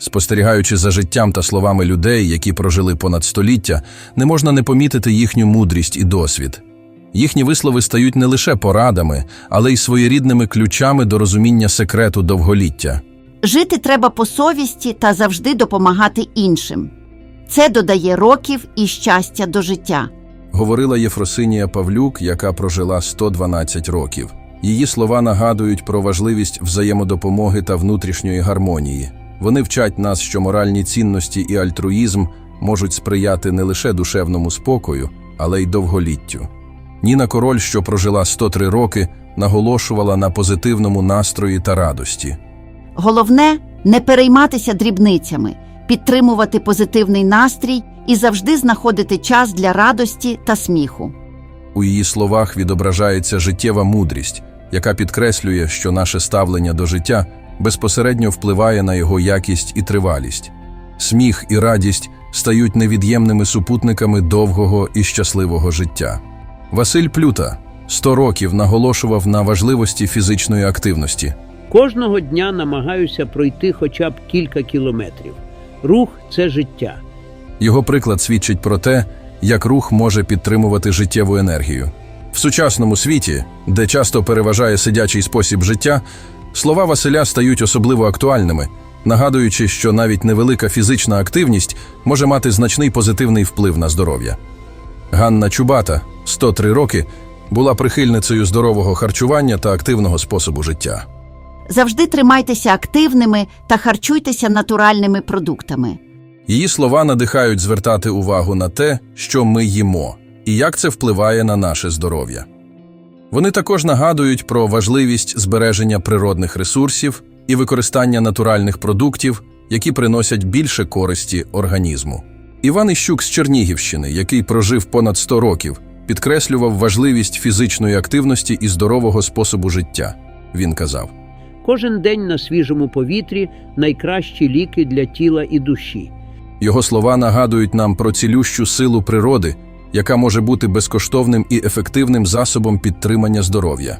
Спостерігаючи за життям та словами людей, які прожили понад століття, не можна не помітити їхню мудрість і досвід. Їхні вислови стають не лише порадами, але й своєрідними ключами до розуміння секрету довголіття. Жити треба по совісті та завжди допомагати іншим. Це додає років і щастя до життя. Говорила Єфросинія Павлюк, яка прожила 112 років. Її слова нагадують про важливість взаємодопомоги та внутрішньої гармонії. Вони вчать нас, що моральні цінності і альтруїзм можуть сприяти не лише душевному спокою, але й довголіттю. Ніна Король, що прожила 103 роки, наголошувала на позитивному настрої та радості. Головне не перейматися дрібницями, підтримувати позитивний настрій і завжди знаходити час для радості та сміху. У її словах відображається життєва мудрість, яка підкреслює, що наше ставлення до життя безпосередньо впливає на його якість і тривалість. Сміх і радість стають невід'ємними супутниками довгого і щасливого життя. Василь Плюта 100 років наголошував на важливості фізичної активності. Кожного дня намагаюся пройти хоча б кілька кілометрів. Рух це життя. Його приклад свідчить про те, як рух може підтримувати життєву енергію. В сучасному світі, де часто переважає сидячий спосіб життя, слова Василя стають особливо актуальними, нагадуючи, що навіть невелика фізична активність може мати значний позитивний вплив на здоров'я. Ганна Чубата, 103 роки, була прихильницею здорового харчування та активного способу життя. Завжди тримайтеся активними та харчуйтеся натуральними продуктами. Її слова надихають звертати увагу на те, що ми їмо, і як це впливає на наше здоров'я. Вони також нагадують про важливість збереження природних ресурсів і використання натуральних продуктів, які приносять більше користі організму. Іван Іщук з Чернігівщини, який прожив понад 100 років, підкреслював важливість фізичної активності і здорового способу життя. Він казав. Кожен день на свіжому повітрі найкращі ліки для тіла і душі. Його слова нагадують нам про цілющу силу природи, яка може бути безкоштовним і ефективним засобом підтримання здоров'я.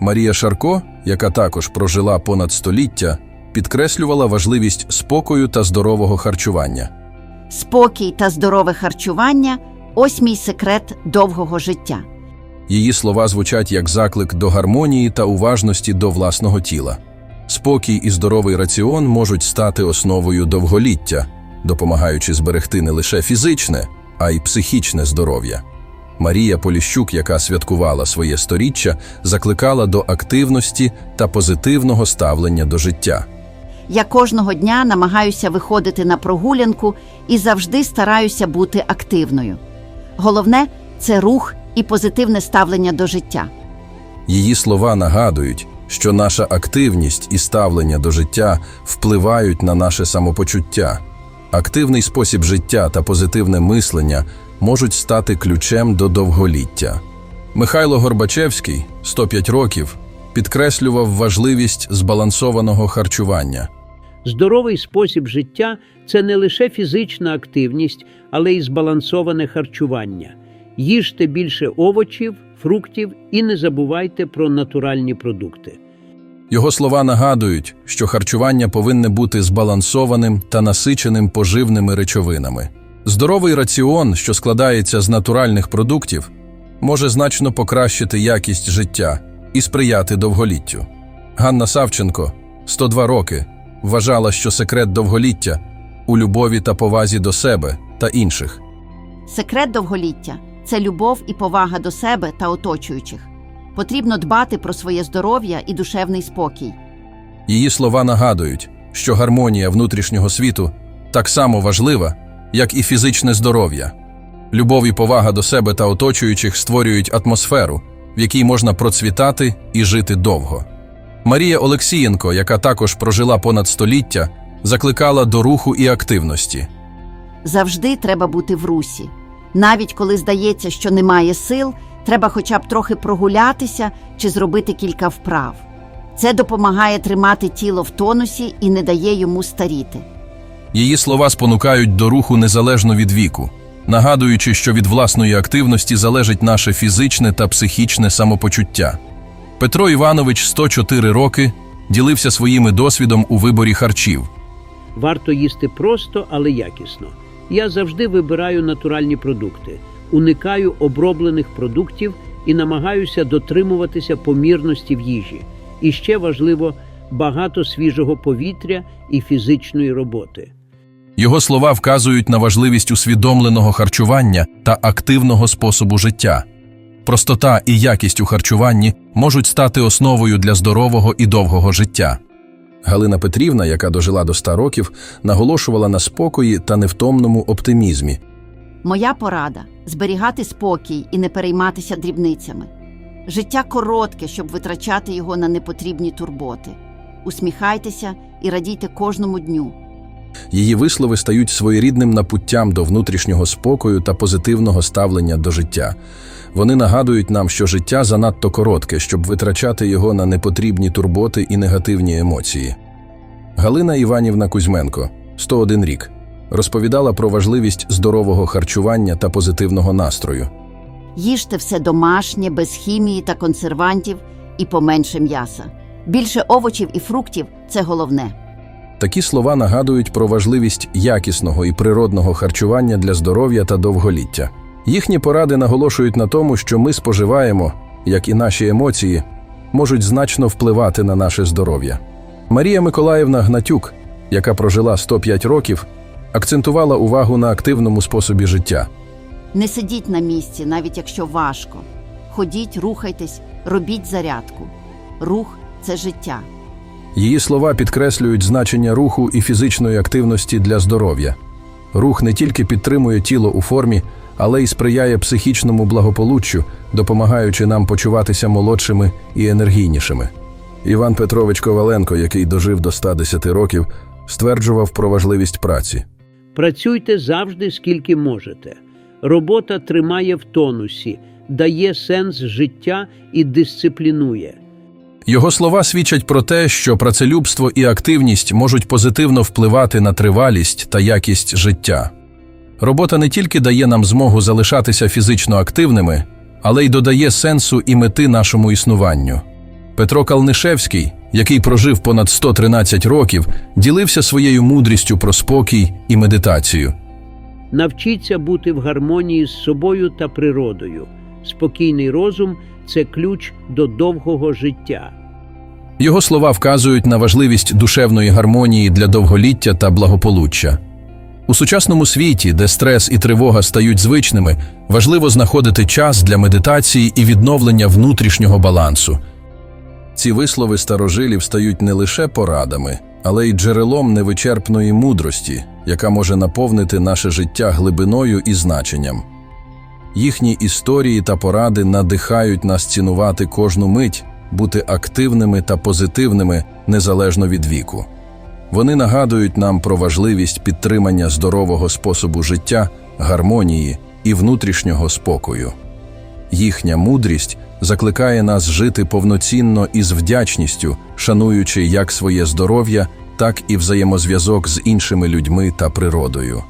Марія Шарко, яка також прожила понад століття, підкреслювала важливість спокою та здорового харчування. Спокій та здорове харчування ось мій секрет довгого життя. Її слова звучать як заклик до гармонії та уважності до власного тіла. Спокій і здоровий раціон можуть стати основою довголіття, допомагаючи зберегти не лише фізичне, а й психічне здоров'я. Марія Поліщук, яка святкувала своє сторіччя, закликала до активності та позитивного ставлення до життя. Я кожного дня намагаюся виходити на прогулянку і завжди стараюся бути активною. Головне це рух і позитивне ставлення до життя. Її слова нагадують, що наша активність і ставлення до життя впливають на наше самопочуття. Активний спосіб життя та позитивне мислення можуть стати ключем до довголіття. Михайло Горбачевський, 105 років, підкреслював важливість збалансованого харчування. Здоровий спосіб життя це не лише фізична активність, але й збалансоване харчування. Їжте більше овочів, фруктів і не забувайте про натуральні продукти. Його слова нагадують, що харчування повинне бути збалансованим та насиченим поживними речовинами. Здоровий раціон, що складається з натуральних продуктів, може значно покращити якість життя і сприяти довголіттю. Ганна Савченко, 102 роки, вважала, що секрет довголіття у любові та повазі до себе та інших. Секрет довголіття це любов і повага до себе та оточуючих. Потрібно дбати про своє здоров'я і душевний спокій. Її слова нагадують, що гармонія внутрішнього світу так само важлива, як і фізичне здоров'я. Любов і повага до себе та оточуючих створюють атмосферу, в якій можна процвітати і жити довго. Марія Олексієнко, яка також прожила понад століття, закликала до руху і активності. Завжди треба бути в русі. Навіть коли здається, що немає сил, треба хоча б трохи прогулятися чи зробити кілька вправ. Це допомагає тримати тіло в тонусі і не дає йому старіти. Її слова спонукають до руху незалежно від віку, нагадуючи, що від власної активності залежить наше фізичне та психічне самопочуття. Петро Іванович 104 роки ділився своїми досвідом у виборі харчів. Варто їсти просто, але якісно. Я завжди вибираю натуральні продукти, уникаю оброблених продуктів і намагаюся дотримуватися помірності в їжі. І ще важливо багато свіжого повітря і фізичної роботи. Його слова вказують на важливість усвідомленого харчування та активного способу життя. Простота і якість у харчуванні можуть стати основою для здорового і довгого життя. Галина Петрівна, яка дожила до 100 років, наголошувала на спокої та невтомному оптимізмі. Моя порада зберігати спокій і не перейматися дрібницями. Життя коротке, щоб витрачати його на непотрібні турботи. Усміхайтеся і радійте кожному дню. Її вислови стають своєрідним напуттям до внутрішнього спокою та позитивного ставлення до життя. Вони нагадують нам, що життя занадто коротке, щоб витрачати його на непотрібні турботи і негативні емоції. Галина Іванівна Кузьменко, 101 рік, розповідала про важливість здорового харчування та позитивного настрою. Їжте все домашнє, без хімії та консервантів і поменше м'яса. Більше овочів і фруктів це головне. Такі слова нагадують про важливість якісного і природного харчування для здоров'я та довголіття. Їхні поради наголошують на тому, що ми споживаємо, як і наші емоції, можуть значно впливати на наше здоров'я. Марія Миколаївна Гнатюк, яка прожила 105 років, акцентувала увагу на активному способі життя. Не сидіть на місці, навіть якщо важко. Ходіть, рухайтесь, робіть зарядку. Рух це життя. Її слова підкреслюють значення руху і фізичної активності для здоров'я. Рух не тільки підтримує тіло у формі, але й сприяє психічному благополуччю, допомагаючи нам почуватися молодшими і енергійнішими. Іван Петрович Коваленко, який дожив до 110 років, стверджував про важливість праці. Працюйте завжди скільки можете. Робота тримає в тонусі, дає сенс життя і дисциплінує. Його слова свідчать про те, що працелюбство і активність можуть позитивно впливати на тривалість та якість життя. Робота не тільки дає нам змогу залишатися фізично активними, але й додає сенсу і мети нашому існуванню. Петро Калнишевський, який прожив понад 113 років, ділився своєю мудрістю про спокій і медитацію. Навчіться бути в гармонії з собою та природою. Спокійний розум це ключ до довгого життя. Його слова вказують на важливість душевної гармонії для довголіття та благополуччя. У сучасному світі, де стрес і тривога стають звичними, важливо знаходити час для медитації і відновлення внутрішнього балансу. Ці вислови старожилів стають не лише порадами, але й джерелом невичерпної мудрості, яка може наповнити наше життя глибиною і значенням. Їхні історії та поради надихають нас цінувати кожну мить, бути активними та позитивними незалежно від віку. Вони нагадують нам про важливість підтримання здорового способу життя, гармонії і внутрішнього спокою. Їхня мудрість закликає нас жити повноцінно і з вдячністю, шануючи як своє здоров'я, так і взаємозв'язок з іншими людьми та природою.